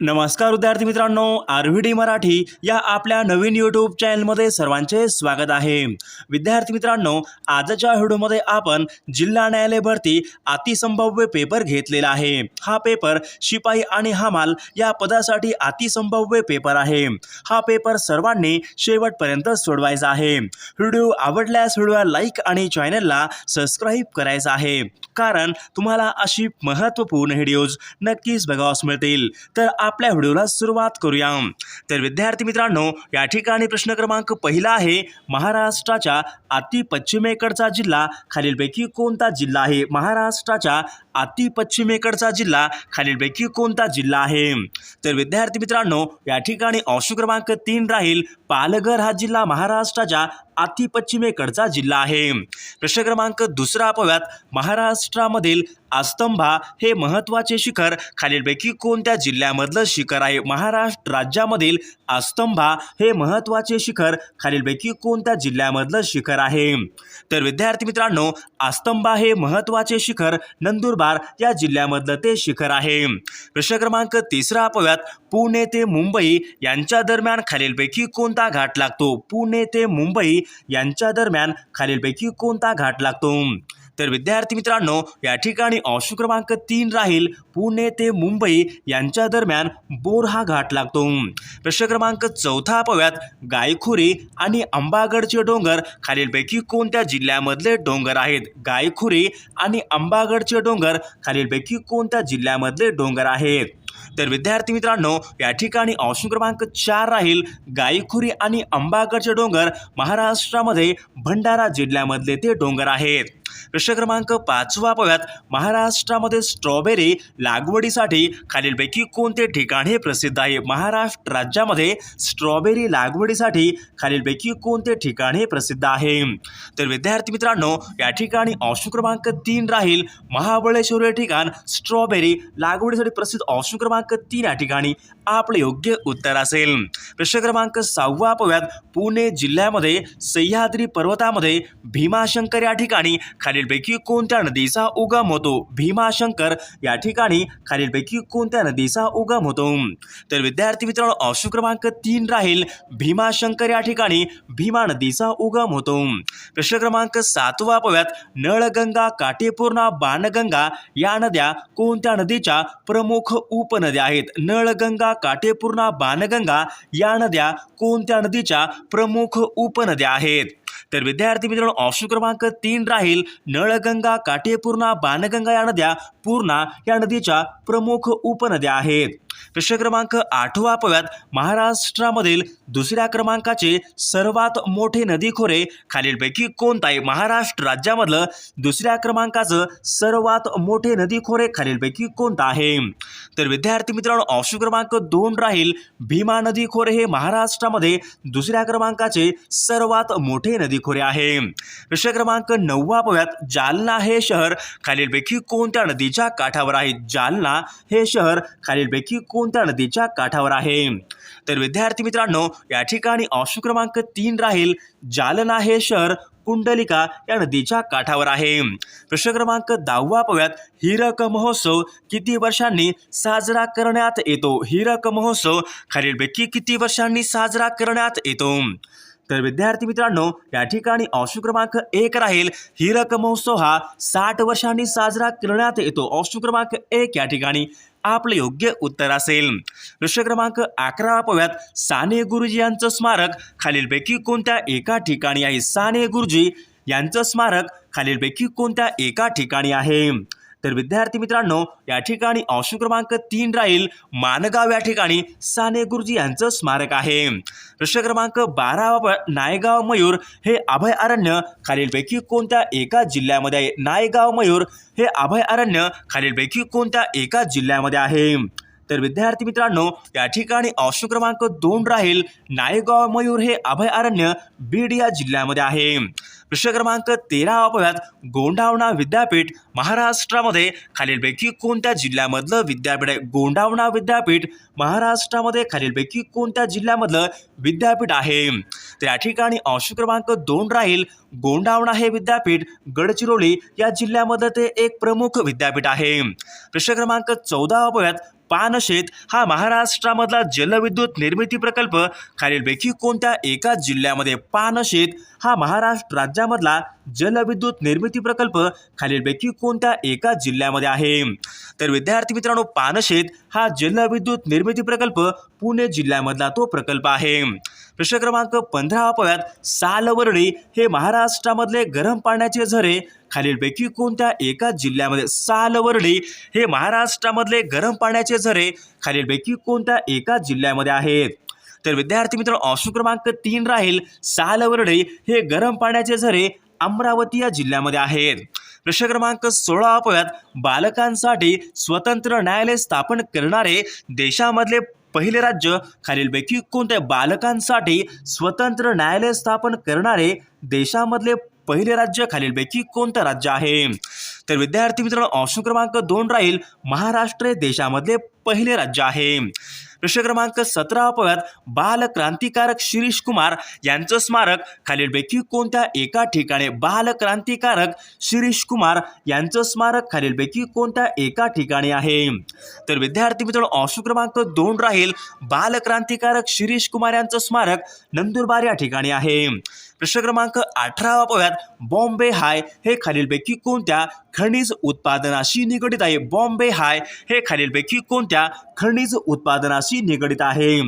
नमस्कार विद्यार्थी मित्रांनो आर व्ही डी मराठी या आपल्या नवीन यूट्यूब चॅनलमध्ये सर्वांचे स्वागत आहे. विद्यार्थी मित्रांनो आजच्या व्हिडिओमध्ये आपण जिल्हा न्यायालय भरती अतिसंभाव्य पेपर घेतलेला आहे. हा पेपर शिपाई आणि हमाल या पदासाठी अतिसंभाव्य पेपर आहे. हा पेपर सर्वांनी शेवटपर्यंत सोडवायचा आहे. व्हिडिओ आवडल्यास व्हिडिओला लाईक आणि चॅनलला सबस्क्राईब करायचा आहे. कारण तुम्हाला अशी महत्त्वपूर्ण व्हिडिओज नक्कीच बघावास मिळतील. तर आपल्या व्हिडिओला सुरुवात करूया. तर विद्यार्थी मित्रांनो या ठिकाणी प्रश्न क्रमांक पहिला आहे महाराष्ट्राच्या अति पश्चिमेकडचा जिल्हा खालीलपैकी कोणता जिल्हा आहे? महाराष्ट्राच्या अति पश्चिमेकडचा जिल्हा खालीलपैकी कोणता जिल्हा आहे? तर विद्यार्थी मित्रांनो या ठिकाणी ऑप्शन क्रमांक तीन राहील. पालघर हा जिल्हा महाराष्ट्राच्या अति पश्चिमेकडचा जिल्हा आहे. प्रश्न क्रमांक दुसरा पाहूयात. महाराष्ट्रामधील आस्तंभा हे महत्त्वाचे शिखर खालीलपैकी कोणत्या जिल्ह्यामधलं शिखर आहे. महाराष्ट्र राज्यामधील आस्तंभा हे महत्त्वाचे शिखर खालीलपैकी कोणत्या जिल्ह्यामधलं शिखर आहे? तर विद्यार्थी मित्रांनो आस्तंबा हे महत्त्वाचे शिखर नंदुरबार या जिल्ह्यामधलं ते शिखर आहे. प्रश्न क्रमांक तिसरा अपव्यात पुणे ते मुंबई यांच्या दरम्यान खालीलपैकी कोणता घाट लागतो? पुणे ते मुंबई यांच्या दरम्यान खालीलपैकी कोणता घाट लागतो? तर विद्यार्थी मित्रांनो या ठिकाणी अंश क्रमांक तीन राहील. पुणे ते मुंबई यांच्या दरम्यान बोर हा घाट लागतो. प्रश्न क्रमांक चौथा पाहूयात. गायखुरी आणि अंबागडचे डोंगर खालीलपैकी कोणत्या जिल्ह्यामधले डोंगर आहेत? गायखुरी आणि अंबागडचे डोंगर खालीलपैकी कोणत्या जिल्ह्यामधले डोंगर आहेत? तर विद्यार्थी मित्रांनो या ठिकाणी ऑप्शन क्रमांक चार राहील. गायखुरी आणि अंबागडचे डोंगर महाराष्ट्रामध्ये भंडारा जिल्ह्यामधले ते डोंगर आहेत. प्रश्न क्रमांक पाचवा पाहूयात. महाराष्ट्रामध्ये स्ट्रॉबेरी लागवडीसाठी खालीलपैकी कोणते ठिकाण हे प्रसिद्ध आहे? महाराष्ट्र राज्यामध्ये स्ट्रॉबेरी लागवडीसाठी खालीलपैकी कोणते ठिकाण हे प्रसिद्ध आहे? तर विद्यार्थी मित्रांनो या ठिकाणी ऑप्शन क्रमांक तीन राहील. महाबळेश्वर हे ठिकाण स्ट्रॉबेरी लागवडीसाठी प्रसिद्ध. ऑप्शन क्रमांक तीन या ठिकाणी आपले योग्य उत्तर असेल. प्रश्न क्रमांक सहावा पाहूयात. पुणे जिल्ह्यामध्ये सह्याद्री पर्वतामध्ये भीमाशंकर या ठिकाणी खालीलपैकी कोणत्या नदीचा उगम होतो? भीमाशंकर या ठिकाणी खालीलपैकी कोणत्या नदीचा उगम होतो? तर विद्यार्थी मित्रांनो ऑप्शन क्रमांक तीन राहील. भीमाशंकर या ठिकाणी भीमा नदीचा उगम होतो. प्रश्न क्रमांक सातवा पाहूयात नळगंगा काटेपूर्णा बाणगंगा या नद्या कोणत्या नदीच्या प्रमुख उपनद्या आहेत? नळगंगा काटेपूर्णा बाणगंगा या नद्या कोणत्या नदीच्या प्रमुख उपनद्या आहेत? तर विद्यार्थी मित्रांनो ऑप्शन क्रमांक तीन राहील नळगंगा काटेपूर्णा बाणगंगा या नद्या. पूर्णा या नदीच्या प्रमुख उपनद्या आहेत. प्रश्न क्रमांक आठवा पव्यात महाराष्ट्रामधील दुसऱ्या क्रमांकाचे सर्वात मोठे नदीखोरे खालीलपैकी कोणता आहे? महाराष्ट्र राज्यामधलं दुसऱ्या क्रमांकाचं सर्वात मोठे नदीखोरे खालीलपैकी कोणता आहे? तर विद्यार्थी मित्रांनो ऑप्शन क्रमांक दोन राहील भीमा नदी खोरे हे महाराष्ट्रामध्ये दुसऱ्या क्रमांकाचे सर्वात मोठे नदी नदीखोरे आहे. प्रश्न क्रमांक नववा पाहूयात. जालना हे शहर खालीलपैकी कोणत्या नदीच्या काठावर आहे? जालना हे शहर खालीलपैकी कोणत्या नदीच्या काठावर आहे? तर विद्यार्थी मित्रांनो या ठिकाणी ऑप्शन क्रमांक तीन राहील. जालना हे शहर कुंडलिका या नदीच्या काठावर आहे. प्रश्न क्रमांक दहावा पाहूयात. हिरक महोत्सव किती वर्षांनी साजरा करण्यात येतो? हिरक महोत्सव खालीलपैकी किती वर्षांनी साजरा करण्यात येतो? तर विद्यार्थी मित्रांनो या ठिकाणी ऑप्शन क्रमांक एक राहील. हिरक महोत्सव हा साठ वर्षांनी साजरा करण्यात येतो. ऑप्शन क्रमांक एक या ठिकाणी आपलं योग्य उत्तर असेल. प्रश्न क्रमांक अकरा पव्यात साने गुरुजी यांचं स्मारक खालीलपैकी कोणत्या एका ठिकाणी आहे? साने गुरुजी यांचं स्मारक खालीलपैकी कोणत्या एका ठिकाणी आहे? तर विद्यार्थी मित्रांनो या ठिकाणी ऑप्शन क्रमांक तीन राहील मानगाव या ठिकाणी साने गुरुजी यांचं स्मारक आहे. प्रश्न क्रमांक बारा नायगाव मयूर हे अभयारण्य खालीलपैकी कोणत्या एका जिल्ह्यामध्ये आहे? नायगाव मयूर हे अभयारण्य खालीलपैकी कोणत्या एका जिल्ह्यामध्ये आहे? तर विद्यार्थी मित्रांनो या ठिकाणी ऑप्शन क्रमांक दोन राहील नायगाव मयूर हे अभयारण्य बीड या जिल्ह्यामध्ये आहे. प्रश्न क्रमांक तेरा अपव्यात गोंडावणा विद्यापीठ महाराष्ट्रामध्ये खालीलपैकी कोणत्या जिल्ह्यामधलं विद्यापीठ आहे? गोंडावणा विद्यापीठ महाराष्ट्रामध्ये खालीलपैकी कोणत्या जिल्ह्यामधलं विद्यापीठ आहे? तर या ठिकाणी अंश क्रमांक दोन राहील. गोंडावणा हे विद्यापीठ गडचिरोली या जिल्ह्यामध्ये ते एक प्रमुख विद्यापीठ आहे. प्रश्न क्रमांक चौदा अपव्यात पानशेत हा महाराष्ट्रामधला जलविद्युत निर्मिती प्रकल्प खालीलपैकी कोणत्या एका जिल्ह्यामध्ये? पानशेत हा महाराष्ट्र राज्यामधला जलविद्युत निर्मिती प्रकल्प खालीलपैकी कोणत्या एका जिल्ह्यामध्ये आहे? तर विद्यार्थी मित्रांनो पानशेत हा जलविद्युत निर्मिती प्रकल्प पुणे जिल्ह्यामधला तो प्रकल्प आहे. प्रश्न क्रमांक पंधरा पव्यात सालवर्णी हे महाराष्ट्रामधले गरम पाण्याचे झरे. खालीलपैकी कोणत्या एका जिल्ह्यामध्ये सालवर्णी हे महाराष्ट्रामधले गरम पाण्याचे झरे? खालीलपैकी कोणत्या एका जिल्ह्यामध्ये आहेत? तर विद्यार्थी मित्र ऑप्शन क्रमांक तीन राहील. सालवर्णी हे गरम पाण्याचे झरे अमरावती या जिल्ह्यामध्ये आहेत. प्रश्न क्रमांक सोळा अपव्यात बालकांसाठी स्वतंत्र न्यायालय स्थापन करणारे देशामधले पहिले राज्य खालीलपैकी कोणत्या बालकांसाठी स्वतंत्र न्यायालय स्थापन करणारे देशामधले पहिले राज्य खालीलपैकी कोणतं राज्य आहे? तर विद्यार्थी मित्रांनो ऑप्शन क्रमांक दोन राहील महाराष्ट्र देशामधले पहिले राज्य आहे. प्रश्न क्रमांक सतरा अपव्यात बाल क्रांतिकारक शिरीष कुमार यांचं स्मारक खालीलपैकी कोणत्या एका ठिकाणी? बाल क्रांतिकारक शिरीष कुमार यांचं स्मारक खालीलपैकी कोणत्या एका ठिकाणी आहे? तर विद्यार्थी मित्रांनो ऑप्शन क्रमांक दोन राहील. बाल क्रांतिकारक शिरीष कुमार यांचं स्मारक नंदुरबार या ठिकाणी आहे. प्रश्न क्रमांक अठरावा पाहूयात बॉम्बे हाय हे खालीलपैकी कोणत्या खनिज उत्पादनाशी निगडित आहे? बॉम्बे हाय हे खालीलपैकी कोणत्या खनिज उत्पादनाशी निगडित आहे?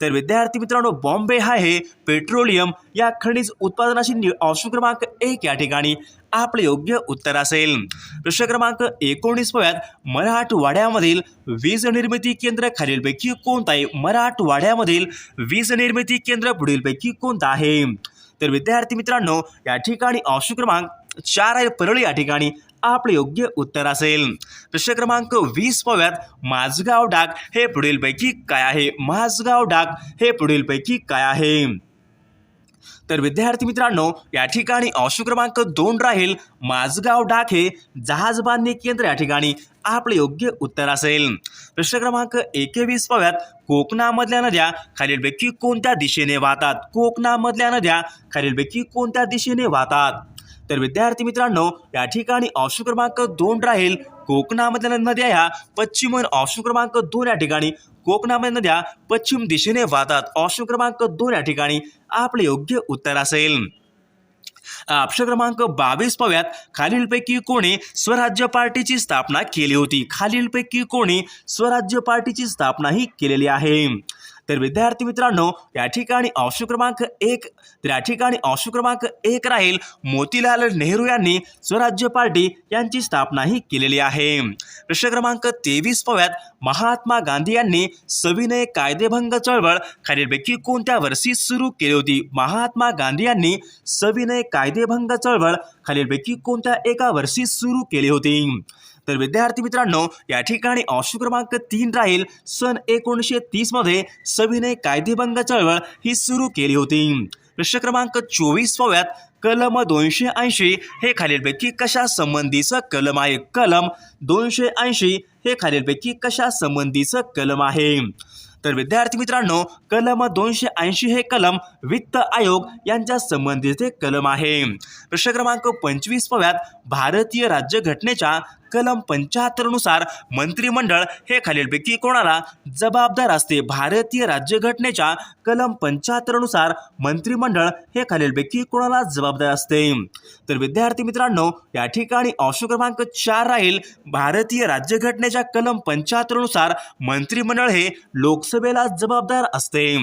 तर विद्यार्थी मित्रांनो बॉम्बे हाय हे पेट्रोलियम या खनिज उत्पादनाशी नि ऑप्शन क्रमांक एक या ठिकाणी आपले योग्य उत्तर असेल. प्रश्न क्रमांक एकोणीस पव्यात मराठवाड्यामधील वीज निर्मिती केंद्र खालीलपैकी कोणतं आहे? मराठवाड्यामधील वीज निर्मिती केंद्र पुढीलपैकी कोणतं आहे? तर विद्यार्थी मित्रांनो या ठिकाणी ऑप्शन क्रमांक चार आहे. परळी या ठिकाणी आपले योग्य उत्तर असेल. प्रश्न क्रमांक वीस पाहूयात. माझगाव डाक हे पुढीलपैकी काय आहे? माझगाव डाक हे पुढीलपैकी काय आहे? तर विद्यार्थी मित्रांनो या ठिकाणी ऑप्शन क्रमांक दोन राहील. माझगाव डाके जहाज बांधणी केंद्र या ठिकाणी आपले योग्य उत्तर असेल. प्रश्न क्रमांक एकेवीस पाव्यात कोकणामधल्या नद्या खालीलपैकी कोणत्या दिशेने वाहतात? कोकणामधल्या नद्या खालीलपैकी कोणत्या दिशेने वाहतात? तर विद्यार्थी मित्रांनो या ठिकाणी ऑप्शन क्रमांक दोन राहील कोकणामधल्या नद्या ह्या पश्चिम ऑप्शन क्रमांक दोन या ठिकाणी कोकणामध्ये नद्या पश्चिम दिशेने वाहतात. ऑप्शन क्रमांक दोन या ठिकाणी आपले योग्य उत्तर असेल. ऑप्शन क्रमांक बावीस पाव्यात खालीलपैकी कोणी स्वराज्य पार्टीची स्थापना केली होती? खालीलपैकी कोणी स्वराज्य पार्टीची स्थापना ही केलेली आहे. तर विद्यार्थी मित्रांनो या ठिकाणी ऑप्शन क्रमांक एक तर या ठिकाणी ऑप्शन क्रमांक एक राहील मोतीलाल नेहरू यांनी स्वराज्य पार्टी यांची स्थापनाही केलेली आहे. प्रश्न क्रमांक तेवीस पाव्यात महात्मा गांधी यांनी सविनय कायदेभंग चळवळ खालीलपैकी कोणत्या वर्षी सुरू केली होती? महात्मा गांधी यांनी सविनय कायदेभंग चळवळ खालीलपैकी कोणत्या एका वर्षी सुरू केली होती? तर विद्यार्थी मित्रांनो या ठिकाणी ऑप्शन क्रमांक तीन राहील. सन एकोणीसशे तीसमध्ये सविनय कायदेभंग चळवळ ही सुरू केली होती. प्रश्न क्रमांक चोवीस पव्यात कलम दोनशे ऐंशी हे खालीलपैकी कशा संबंधीचं कलम आहे? कलम दोनशे ऐंशी हे खालीलपैकी कशा संबंधीचं कलम आहे? तर विद्यार्थी मित्रांनो कलम दोनशे ऐंशी हे कलम वित्त आयोग यांच्या संबंधीचे कलम आहे. प्रश्न क्रमांक पंचवीस पव्यात भारतीय राज्यघटनेच्या कलम पंच्याहत्तरनुसार मंत्रिमंडळ हे खालीलपैकी कोणाला जबाबदार असते? भारतीय राज्यघटनेच्या कलम पंच्याहत्तरनुसार मंत्रिमंडळ हे खालीलपैकी कोणाला जबाबदार असते? तर विद्यार्थी मित्रांनो या ठिकाणी ऑप्शन क्रमांक चार राहील. भारतीय राज्यघटनेच्या कलम पंच्याहत्तरनुसार मंत्रिमंडळ हे लोकसभेला जबाबदार असते.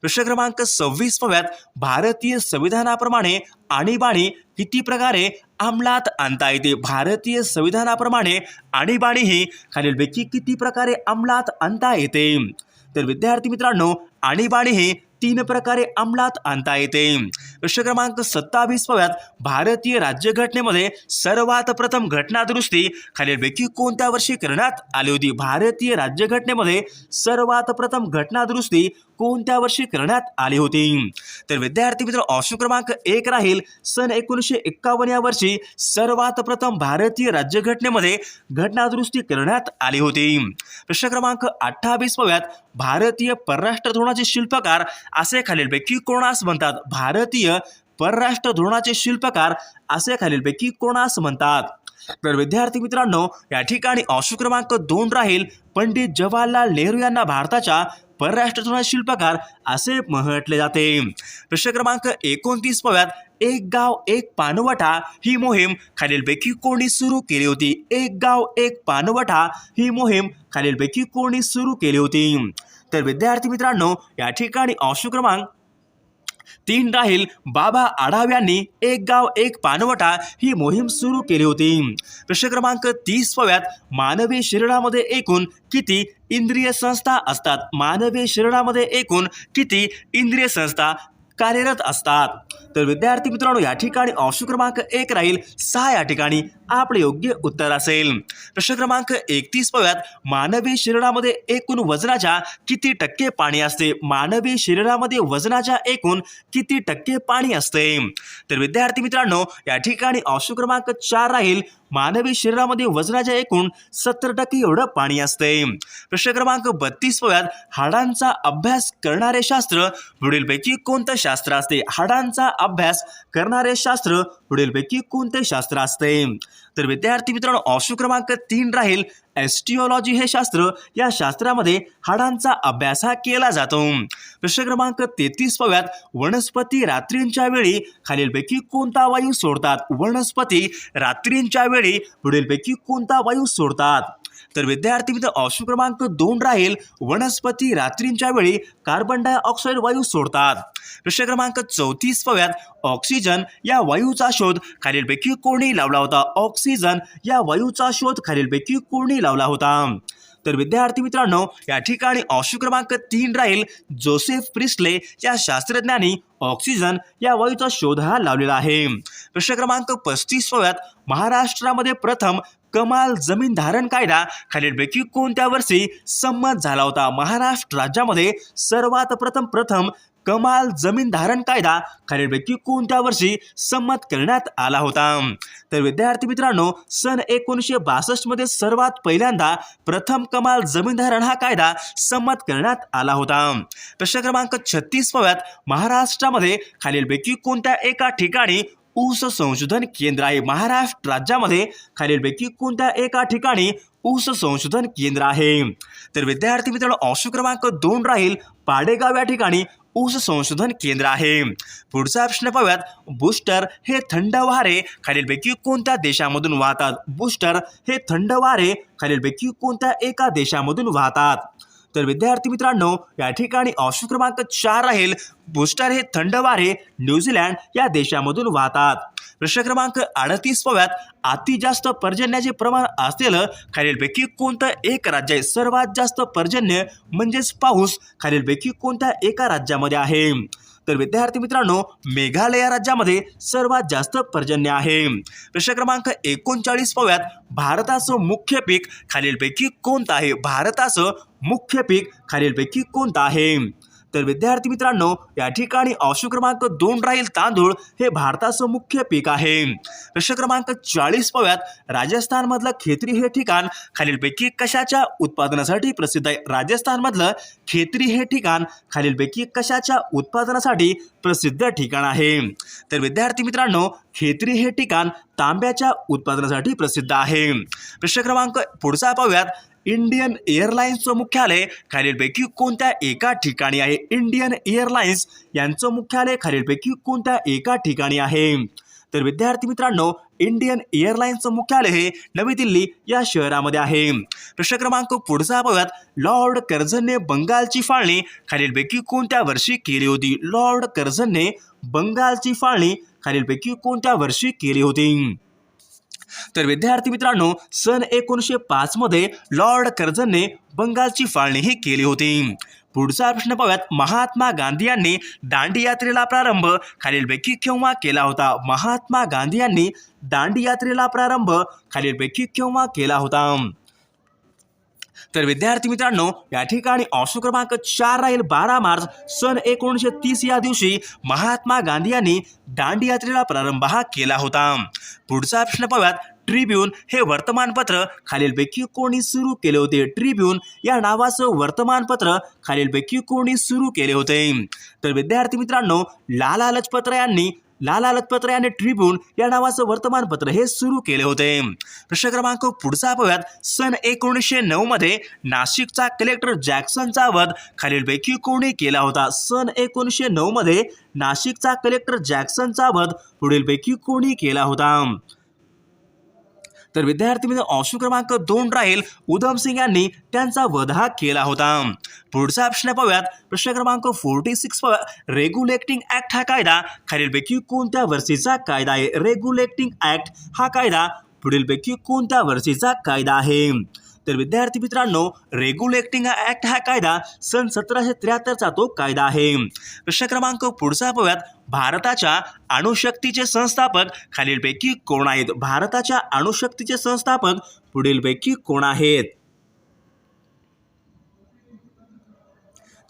प्रश्न क्रमांक सव्वीस पव्यात भारतीय संविधानाप्रमाणे आणीबाणी किती प्रकारे अंमलात आणता येते. भारतीय संविधानाप्रमाणे आणीबाणी ही खालीलपैकी किती प्रकारे अंमलात आणता येते? तर विद्यार्थी मित्रांनो आणीबाणी ही तीन प्रकारे अंमलात आणता येते. प्रश्न क्रमांक सत्तावीस पव्यात भारतीय राज्यघटनेमध्ये सर्वात प्रथम घटनादुरुस्ती खालीलपैकी कोणत्या वर्षी करण्यात आली होती? भारतीय राज्यघटनेमध्ये सर्वात प्रथम घटनादुरुस्ती कोणत्या वर्षी करण्यात आली होती? तर विद्यार्थी मित्र ऑप्शन क्रमांक एक राहील. सन एकोणीसशे एक्कावन्न या वर्षी सर्वात प्रथम भारतीय राज्यघटनेमध्ये घटनादुरुस्ती करण्यात आली होती. प्रश्न क्रमांक अठ्ठावीस पव्यात भारतीय परराष्ट्र धोरणाचे शिल्पकार असे खालीलपैकी कोणास म्हणतात? भारतीय परराष्ट्र धोरणाचे शिल्पकार असे खालीलपैकी कोणास म्हणतात? तर विद्यार्थी मित्रांनो या ठिकाणी ऑप्शन क्रमांक दोन राहील पंडित जवाहरलाल नेहरू यांना भारताच्या परराष्ट्र धोरणाचे शिल्पकार असे म्हटले जाते. प्रश्न क्रमांक एकोणतीस पव्यात एक गाव एक पानवटा ही मोहीम खालीलपैकी कोणी सुरू केली होती? एक गाव एक पानवटा ही मोहीम खालीलपैकी कोणी सुरू केली होती? तर विद्यार्थी मित्रांनो या ठिकाणी ऑप्शन क्रमांक तीन राहील. बाबा आढाव यांनी एक गाव एक पानवटा ही मोहीम सुरू केली होती. प्रश्न क्रमांक तीस पव्यात मानवी शरीरामध्ये एकूण किती इंद्रिय संस्था असतात? मानवी शरीरामध्ये एकूण किती इंद्रिय संस्था? कार्यरत असतात. तर विद्यार्थी मित्रांनो या ठिकाणी ऑप्शन क्रमांक एक राहील. सहा या ठिकाणी आपले योग्य उत्तर असेल. प्रश्न क्रमांक एकतीस पाहूयात मानवी शरीरामध्ये एकूण वजनाच्या किती टक्के पाणी असते? मानवी शरीरामध्ये वजनाच्या एकूण किती टक्के पाणी असते? तर विद्यार्थी मित्रांनो या ठिकाणी ऑप्शन क्रमांक चार राहील. मानवी शरीरामध्ये वजनाच्या एकूण सत्तर टक्के एवढं पाणी असते. प्रश्न क्रमांक बत्तीस पव्यात हाडांचा अभ्यास करणारे शास्त्र पुढीलपैकी कोणतं शास्त्र असते. हाडांचा अभ्यास करणारे शास्त्र पुढीलपैकी कोणते शास्त्र असते? तर विद्यार्थी मित्रांनो ऑप्शन क्रमांक तीन राहील. एस्टिओलॉजी हे शास्त्र. या शास्त्रामध्ये हाडांचा अभ्यास हा केला जातो. प्रश्न क्रमांक तेहतीस पव्यात वनस्पती रात्रींच्या वेळी खालीलपैकी कोणता वायू सोडतात? वनस्पती रात्रींच्या वेळी पुढीलपैकी कोणता वायू सोडतात? तर विद्यार्थी मित्र ऑप्शन क्रमांक दोन राहील वनस्पती रात्रींच्या वेळी कार्बन डायऑक्साईड वायू सोडतात. प्रश्न क्रमांक चौतीस पव्यात ऑक्सिजन या वायूचा शोध खालीलपैकी कोणी लावला होता? ऑक्सिजन या वायूचा शोध खालीलपैकी कोणी लावला होता? तर विद्यार्थी मित्रांनो या ठिकाणी ऑप्शन क्रमांक तीन राहील जोसेफ प्रिस्ले या शास्त्रज्ञांनी ऑक्सिजन या वायूचा शोध हा लावलेला आहे. प्रश्न क्रमांक पस्तीस पव्यात महाराष्ट्रामध्ये प्रथम कमाल जमीन धारण कायदा खालीलपैकी कोणत्या वर्षी संमत झाला होता? महाराष्ट्र राज्यामध्ये सर्वात प्रथम प्रथम कमाल जमीन धारण कायदा खालीलपैकी कोणत्या वर्षी संमत करण्यात आला होता? तर विद्यार्थी मित्रांनो सन एकोणीसशे बासष्टमध्ये सर्वात पहिल्यांदा प्रथम कमाल जमीन धारण हा कायदा संमत करण्यात आला होता. प्रश्न क्रमांक छत्तीस पव्यात महाराष्ट्रामध्ये खालीलपैकी कोणत्या एका ठिकाणी ऊस संशोधन केंद्र आहे. महाराष्ट्र राज्यामध्ये खालीलपैकी कोणत्या एका ठिकाणी ऊस संशोधन केंद्र आहे? तर विद्यार्थी मित्रांनो ऑप्शन क्रमांक दोन राहील पाडेगाव या ठिकाणी ऊस संशोधन केंद्र आहे. पुढचा प्रश्न पाहूयात बुस्टर हे थंड वारे खालीलपैकी कोणत्या देशामधून वाहतात? बुस्टर हे थंड वारे खालीलपैकी कोणत्या एका देशामधून वाहतात? तर विद्यार्थी मित्रांनो या ठिकाणी ऑप्शन क्रमांक चार राहील. बुस्टर हे थंड वारे न्यूझीलँड या देशामधून वाहतात. प्रश्न क्रमांक अडतीस पव्यात अति जास्त पर्जन्याचे प्रमाण असलेलं खालीलपैकी कोणतं एक राज्य आहे? सर्वात जास्त पर्जन्य म्हणजेच पाऊस. खालीलपैकी कोणत्या एका राज्यामध्ये आहे? तर विद्यार्थी मित्रांनो मेघालय राज्यामध्ये सर्वात जास्त पर्जन्य आहे. प्रश्न क्रमांक एकोणचाळीस पाव्यात भारताचं मुख्य पीक खालीलपैकी कोणतं आहे? भारताचं मुख्य पीक खालीलपैकी कोणतं आहे? तर विद्यार्थी मित्रांनो या ठिकाणी ऑप्शन क्रमांक दोन राहील तांदूळ हे भारताचं मुख्य पीक आहे. प्रश्न क्रमांक चाळीस पाव्यात राजस्थानमधलं खेत्री हे ठिकाण खालीलपैकी कशाच्या उत्पादनासाठी प्रसिद्ध आहे? राजस्थानमधलं खेत्री हे ठिकाण खालीलपैकी कशाच्या उत्पादनासाठी प्रसिद्ध ठिकाण आहे? तर विद्यार्थी मित्रांनो खेत्री हे ठिकाण तांब्याच्या उत्पादनासाठी प्रसिद्ध आहे. प्रश्न क्रमांक पुढचा पाहूयात. इंडियन एअरलाइन्सचं मुख्यालय खालीलपैकी कोणत्या एका ठिकाणी आहे? इंडियन एअरलाइन्स यांचं मुख्यालय खालीलपैकी कोणत्या एका ठिकाणी आहे? तर विद्यार्थी मित्रांनो इंडियन एअरलाइन्सचं मुख्यालय हे नवी दिल्ली या शहरामध्ये आहे. प्रश्न क्रमांक पुढचा बघत लॉर्ड कर्झनने बंगालची फाळणी खालीलपैकी कोणत्या वर्षी केली होती? लॉर्ड कर्झनने बंगालची फाळणी खालीलपैकी कोणत्या वर्षी केली होती? तर विद्यार्थी मित्रांनो सन एकोणीसशे पाचमध्ये लॉर्ड कर्झनने बंगालची फाळणी ही केली होती. पुढचा प्रश्न पाहूयात. महात्मा गांधी यांनी दांडी यात्रेला प्रारंभ खालीलपैकी केव्हा केला होता? महात्मा गांधी यांनी दांडी यात्रेला प्रारंभ खालीलपैकी केव्हा केला होता? तर विद्यार्थी मित्रांनो या ठिकाणी ऑप्शन क्रमांक चार राहील बारा मार्च सन एकोणीसशे तीस या दिवशी महात्मा गांधी यांनी दांडी यात्रेला प्रारंभ हा केला होता. पुढचा प्रश्न पाहूयात. ट्रिब्यून हे वर्तमानपत्र खालीलपैकी कोणी सुरू केले होते? ट्रिब्यून या नावाचं वर्तमानपत्र खालीलपैकी कोणी सुरू केले होते? तर विद्यार्थी मित्रांनो लाला लजपत यांनी लाला लखपत्रे आणि ट्रिब्यून या नावाचं वर्तमानपत्र हे सुरू केले होते. प्रश्न क्रमांक पुढचा पाहूयात सन एकोणीसशे नऊ मध्ये नाशिकचा कलेक्टर जॅक्सनचा वध खालीलपैकी कोणी केला होता? सन एकोणीसशे नऊ मध्ये नाशिकचा कलेक्टर जॅक्सनचा वध पुढीलपैकी कोणी केला होता? तर विद्यार्थी मित्र ऑप्शन क्रमांक दोन राहील उधम सिंग यांनी. त्यांचा वध हा केला होता. पुढचा प्रश्न पाहूयात. प्रश्न क्रमांक फोर्टी सिक्स रेग्युलेटिंग ऍक्ट हा कायदा. खालीलपैकी कोणत्या वर्षीचा कायदा आहे? रेग्युलेटिंग ऍक्ट हा कायदा. पुढीलपैकी कोणत्या वर्षीचा कायदा आहे? तर विद्यार्थी मित्रांनो रेग्युलेटिंग ऍक्ट हा कायदा सन सतराशे त्र्याहत्तरचा तो कायदा आहे. प्रश्न क्रमांक पुढचा पाहूयात. भारताच्या अणुशक्तीचे संस्थापक खालीलपैकी कोण आहेत? भारताच्या अणुशक्तीचे संस्थापक पुढीलपैकी कोण आहेत?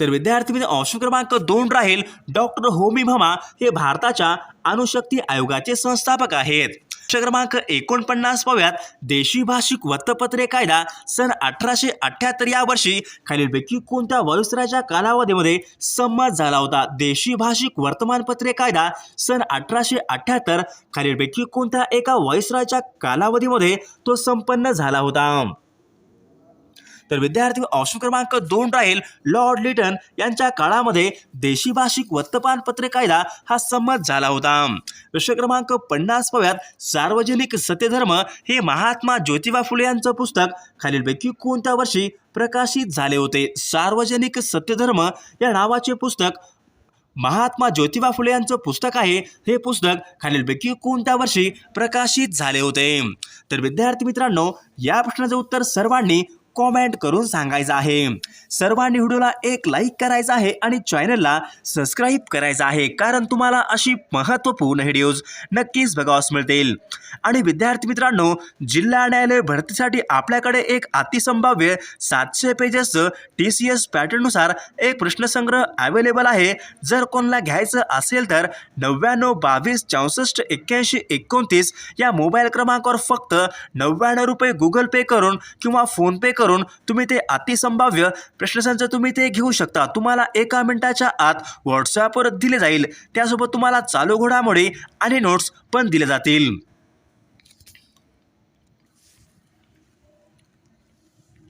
तर विद्यार्थी मित्र ऑप्शन क्रमांक दोन राहील. डॉक्टर होमी भमा हे भारताच्या अणुशक्ती आयोगाचे संस्थापक आहेत. क्रमांक एकोणपन्नास पाहूयात. देशी भाषिक वृत्तपत्रे कायदा सन अठराशे अठ्ठ्याहत्तर या वर्षी खालीलपैकी कोणत्या वायुसराच्या कालावधीमध्ये संमत झाला होता? देशी भाषिक वर्तमानपत्रे कायदा सन अठराशे अठ्ठ्याहत्तर खालीलपैकी कोणत्या एका वायुसराच्या कालावधीमध्ये तो संपन्न झाला होता? तर विद्यार्थी ऑप्शन क्रमांक दोन राहील लॉर्ड लिटन. यांच्या काळामध्ये देशी भाषिक वर्तमानपत्रे कायदा हा संमत झाला होता. प्रश्न क्रमांक पन्नास पव्यात सार्वजनिक सत्यधर्म हे महात्मा ज्योतिबा फुले यांचं पुस्तक. खालीलपैकी कोणत्या वर्षी प्रकाशित झाले होते? सार्वजनिक सत्यधर्म या नावाचे पुस्तक महात्मा ज्योतिबा फुले यांचं पुस्तक आहे. हे पुस्तक खालीलपैकी कोणत्या वर्षी प्रकाशित झाले होते? तर विद्यार्थी मित्रांनो या प्रश्नाचं उत्तर सर्वांनी कॉमेंट करून सांगायचं आहे. सर्वांनी व्हिडिओला एक लाईक करायचा आहे आणि चॅनलला सबस्क्राईब करायचं आहे. कारण तुम्हाला अशी महत्त्वपूर्ण व्हिडिओज नक्कीच बघावास मिळतील. आणि विद्यार्थी मित्रांनो जिल्हा न्यायालय भरतीसाठी आपल्याकडे एक अतिसंभाव्य सातशे पेजेसचं टी सी एस पॅटर्ननुसार एक प्रश्नसंग्रह अवेलेबल आहे. जर कोणाला घ्यायचं असेल तर नव्याण्णव बावीस चौसष्ट एक्क्याऐंशी एकोणतीस या मोबाईल क्रमांकावर फक्त नव्याण्णव रुपये गुगल पे करून किंवा फोनपे करून करून तुम्ही ते अतिसंभाव्य प्रश्नसंच तुम्ही ते घेऊ शकता. तुम्हाला एका मिनिटाच्या आत व्हॉट्सॲपवर दिले जाईल. त्यासोबत तुम्हाला चालू घोडामोडी आणि नोट्स पण दिले जातील.